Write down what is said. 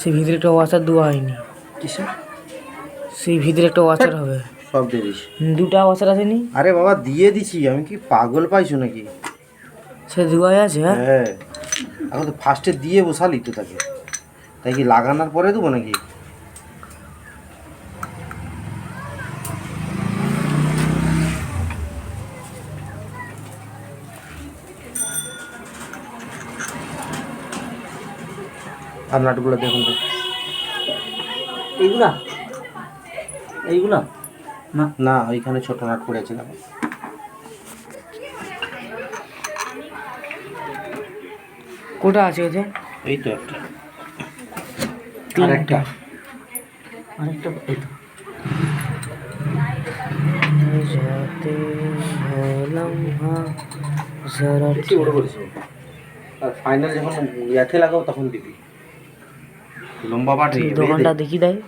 সেই ভিতরে একটা ওয়াচার দেওয়া হয়নি। কিসে সেই ভিতরে একটা ওয়াচার হবে। সব দিয়ে দিস। দুটা ওয়াচার আসেনি? আরে বাবা দিয়ে দিছি। আমি কি পাগল পাইছো নাকি? সে দেওয়াই আছে হ্যাঁ? হ্যাঁ। এখন তো ফার্স্টে দিয়ে বসালি তো তাকে। তাই কি লাগানোর পরে দেবো নাকি? আর নাটগুলো দেখুন তো এইগুলা এইগুলা না না ওইখানে ছোট নাট পড়েছে দেখো কোটা আছে ওতে এই তো একটা তিনটা আরেকটা এই তো। जाते हैं लम्हा जरा বেশি বড় করিস নি। আর ফাইনাল যখন ইয়াতে লাগাও তখন দিবি লম্বা পাটি দোকানটা দেখি দেয়।